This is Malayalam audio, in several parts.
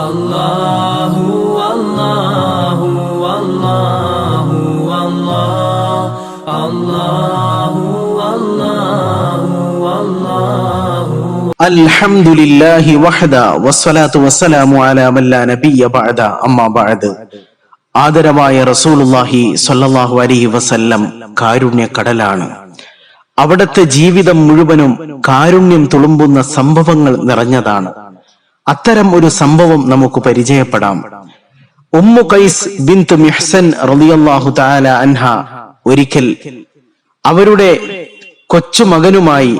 അല്ലാഹു അല്ലാഹു അല്ലാഹു അല്ലാഹു അല്ലാഹു അൽഹംദുലില്ലാഹി വഹദ വസ്സലാത്തു വസ്സലാമു അലാ മല്ലാ നബിയ ബഅദ അമ്മാ ബഅദ് ആദരവായ റസൂലുള്ളാഹി സ്വല്ലല്ലാഹു അലൈഹി വസല്ലം കാരുണ്യ കടലാണ്. അവിടത്തെ ജീവിതം മുഴുവനും കാരുണ്യം തുളുമ്പുന്ന സംഭവങ്ങൾ നിറഞ്ഞതാണ്. അത്തരം ഒരു സംഭവം നമുക്ക് പരിചയപ്പെടാം. ഉമ്മു കൈസ് ബിന്ത് മിഹ്സൻ റളിയല്ലാഹു തആല അൻഹ ഒരിക്കൽ അവരുടെ കൊച്ചുമകനുമായി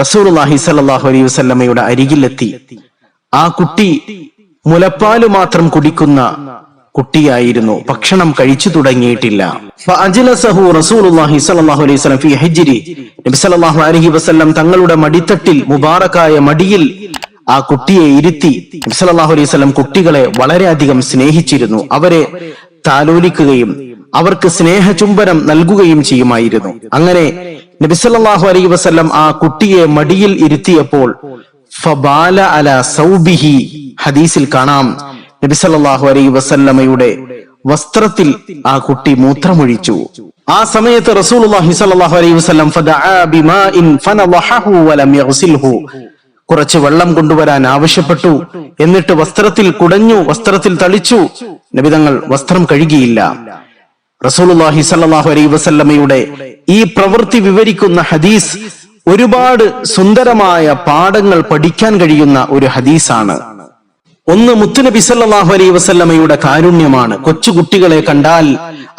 റസൂലുള്ളാഹി സ്വല്ലല്ലാഹു അലൈഹി വസല്ലമയുടെ അരികിലെത്തി. ആ കുട്ടി മുലപ്പാൽ മാത്രം കുടിക്കുന്ന കുട്ടിയായിരുന്നു. ഭക്ഷണം കഴിച്ചു തുടങ്ങിയിട്ടില്ല. നബി അലൈഹി വസല്ലം തങ്ങളുടെ മടിത്തട്ടിൽ മുബാറക്കായ മടിയിൽ ആ കുട്ടിയെ ഇരുത്തി നബി സല്ലല്ലാഹു അലൈഹി വസല്ലം കുട്ടികളെ വളരെയധികം സ്നേഹിച്ചിരുന്നു. അവരെ താലോലിക്കുകയും അവർക്ക് സ്നേഹചുംബനം നൽകുകയും ചെയ്യുമായിരുന്നു. അങ്ങനെ നബി സല്ലല്ലാഹു അലൈഹി വസല്ലം ആ കുട്ടിയെ മടിയിൽ ഇരുത്തിയപ്പോൾ ഫബാല അല സൗബിഹി ഹദീസിൽ കാണാം നബി സല്ലല്ലാഹു അലൈഹി വസല്ലമയുടെ വസ്ത്രത്തിൽ ആ കുട്ടി മൂത്രമൊഴിച്ചു. ആ സമയത്ത് റസൂൽ അലൈഹി വസല്ലം കുറച്ച് വെള്ളം കൊണ്ടുവരാൻ ആവശ്യപ്പെട്ടു. എന്നിട്ട് വസ്ത്രത്തിൽ കുടഞ്ഞു വസ്ത്രത്തിൽ തളിച്ചു. നബിതങ്ങൾ വസ്ത്രം കഴുകിയില്ല. റസൂലുല്ലാഹി സല്ലാഹു അലൈഹി വസല്ലമയുടെ ഈ പ്രവൃത്തി വിവരിക്കുന്ന ഹദീസ് ഒരുപാട് സുന്ദരമായ പാഠങ്ങൾ പഠിക്കാൻ കഴിയുന്ന ഒരു ഹദീസാണ്. ഒന്ന് മുത്തുനബി സല്ലല്ലാഹു അലൈഹി വസല്ലമയുടെ കാരുണ്യമാണ്. കൊച്ചുകുട്ടികളെ കണ്ടാൽ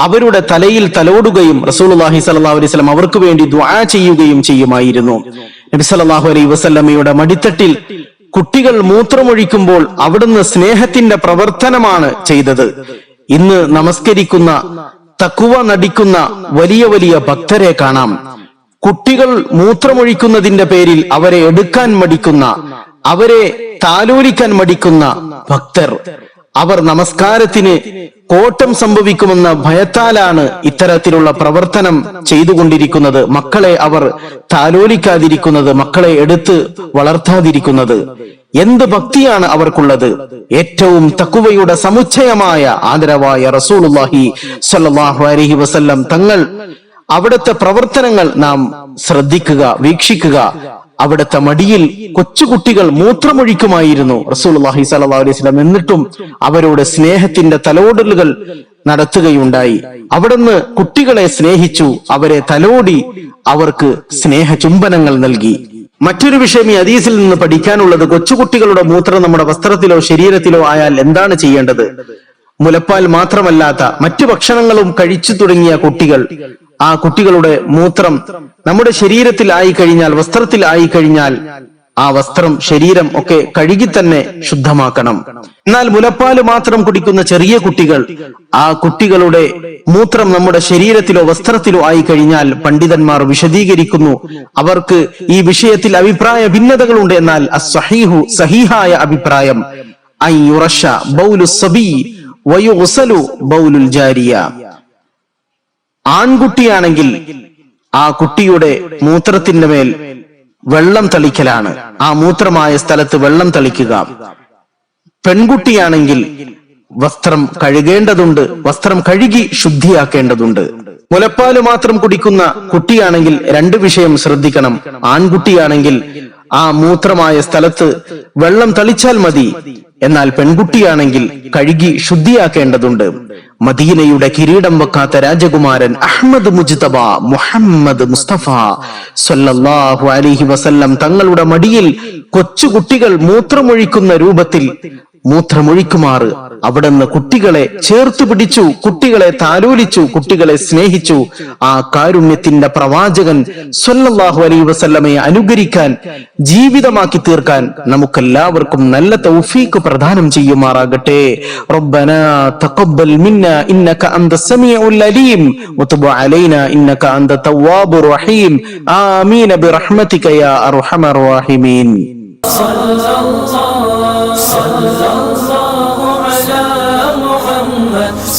അവരുടെ തലയിൽ തലോടുകയും റസൂലുള്ളാഹി സല്ലല്ലാഹു അലൈഹി വസല്ലം അവർക്ക് വേണ്ടി ദുആ ചെയ്യുകയും ചെയ്യുമായിരുന്നു. നബി അലൈ വസല്ലമ്മയുടെ മടിത്തട്ടിൽ കുട്ടികൾ മൂത്രമൊഴിക്കുമ്പോൾ അവിടുന്ന് സ്നേഹത്തിന്റെ പ്രവർത്തനമാണ് ചെയ്തത്. ഇന്ന് നമസ്കരിക്കുന്ന തക്കുവ നടിക്കുന്ന വലിയ വലിയ ഭക്തരെ കാണാം. കുട്ടികൾ മൂത്രമൊഴിക്കുന്നതിന്റെ പേരിൽ അവരെ എടുക്കാൻ മടിക്കുന്ന അവരെ താലോലിക്കാൻ മടിക്കുന്ന ഭക്തർ. അവർ നമസ്കാരത്തിന് കോട്ടം സംഭവിക്കുമെന്ന ഭയത്താലാണ് ഇത്തരത്തിലുള്ള പ്രവർത്തനം ചെയ്തുകൊണ്ടിരിക്കുന്നത്. മക്കളെ അവർ താലോലിക്കാതിരിക്കുന്നത് മക്കളെ എടുത്ത് വളർത്താതിരിക്കുന്നത്. എന്ത് ഭക്തിയാണ് അവർക്കുള്ളത്? ഏറ്റവും തക്കുവയുടെ സമുച്ചയമായ ആദരവായ റസൂലുള്ളാഹി സ്വല്ലല്ലാഹു അലൈഹി വസല്ലം തങ്ങൾ അവിടുത്തെ പ്രവർത്തനങ്ങൾ നാം ശ്രദ്ധിക്കുക വീക്ഷിക്കുക. അവിടുത്തെ മടിയിൽ കൊച്ചുകുട്ടികൾ മൂത്രമൊഴിക്കുമായിരുന്നു. റസൂലുള്ളാഹി സല്ലാ അലൈഹി വസല്ലം എന്നിട്ടും അവരോട് സ്നേഹത്തിന്റെ തലോടലുകൾ നടത്തുകയുണ്ടായി. അവിടുന്ന് കുട്ടികളെ സ്നേഹിച്ചു അവരെ തലോടി അവർക്ക് സ്നേഹ ചുംബനങ്ങൾ നൽകി. മറ്റൊരു വിഷയം ഈ ഹദീസിൽ നിന്ന് പഠിക്കാനുള്ളത് കൊച്ചുകുട്ടികളുടെ മൂത്രം നമ്മുടെ വസ്ത്രത്തിലോ ശരീരത്തിലോ ആയാൽ എന്താണ് ചെയ്യേണ്ടത്? മുലപ്പാൽ മാത്രമല്ലാത്ത മറ്റു ഭക്ഷണങ്ങളും കഴിച്ചു തുടങ്ങിയ കുട്ടികൾ ആ കുട്ടികളുടെ മൂത്രം നമ്മുടെ ശരീരത്തിൽ ആയി കഴിഞ്ഞാൽ വസ്ത്രത്തിൽ ആയി കഴിഞ്ഞാൽ ആ വസ്ത്രം ശരീരം ഒക്കെ കഴുകി തന്നെ ശുദ്ധമാക്കണം. എന്നാൽ മുലപ്പാൽ മാത്രം കുടിക്കുന്ന ചെറിയ കുട്ടികൾ ആ കുട്ടികളുടെ മൂത്രം നമ്മുടെ ശരീരത്തിലോ വസ്ത്രത്തിലോ ആയി കഴിഞ്ഞാൽ പണ്ഡിതന്മാർ വിശദീകരിക്കുന്നു. അവർക്ക് ഈ വിഷയത്തിൽ അഭിപ്രായ ഭിന്നതകളുണ്ട് എന്നാൽ അസ്സഹീഹു സഹീഹായ അഭിപ്രായം. ഐ ബൗലു സബി വയുസലു ബൗലുൽ ജാരിയ ആൺകുട്ടിയാണെങ്കിൽ ആ കുട്ടിയുടെ മൂത്രത്തിന്റെ മേൽ വെള്ളം തളിക്കലാണ്. ആ മൂത്രമായ സ്ഥലത്ത് വെള്ളം തളിക്കുക. പെൺകുട്ടിയാണെങ്കിൽ വസ്ത്രം കഴുകേണ്ടതുണ്ട്. വസ്ത്രം കഴുകി ശുദ്ധിയാക്കേണ്ടതുണ്ട്. മുലപ്പാൽ മാത്രം കുടിക്കുന്ന കുട്ടിയാണെങ്കിൽ രണ്ട് വിഷയം ശ്രദ്ധിക്കണം. ആൺകുട്ടിയാണെങ്കിൽ ആ മൂത്രമായ സ്ഥലത്ത് വെള്ളം തളിച്ചാൽ മതി. എന്നാൽ പെൺകുട്ടിയാണെങ്കിൽ കഴുകി ശുദ്ധിയാക്കേണ്ടതുണ്ട്. മദീനയുടെ കിരീടം വെക്കാത്ത രാജകുമാരൻ അഹമ്മദ് മുജ്തബ മുഹമ്മദ് മുസ്തഫ സൊല്ലാഹു അലിഹി വസല്ലം തങ്ങളുടെ മടിയിൽ കൊച്ചുകുട്ടികൾ മൂത്രമൊഴിക്കുന്ന രൂപത്തിൽ മൂത്രമൊഴിക്കുമാറ് അവിടുന്ന് കുട്ടികളെ ചേർത്തു പിടിച്ചു കുട്ടികളെ താലോലിച്ചു കുട്ടികളെ സ്നേഹിച്ചു ആ കാരുണ്യത്തിന്റെ പ്രവാചകൻ സല്ലല്ലാഹു അലൈഹി വസല്ലമയെ അനുകരിക്കാൻ ജീവിതമാക്കി തീർക്കാൻ നമുക്കെല്ലാവർക്കും നല്ല തൗഫീക്ക് പ്രദാനം ചെയ്യുമാറാകട്ടെ റബ്ബന തഖബ്ബൽ മിന്ന ഇന്നക അന്ത സമീഉൽ അലീം വതുബ് അലൈന ഇന്നക അന്ത തവ്വാബുർ റഹീം ആമീൻ ബിറഹ്മതിക യാ അർഹമർ റഹീമീൻ صلى الله صلی اللہ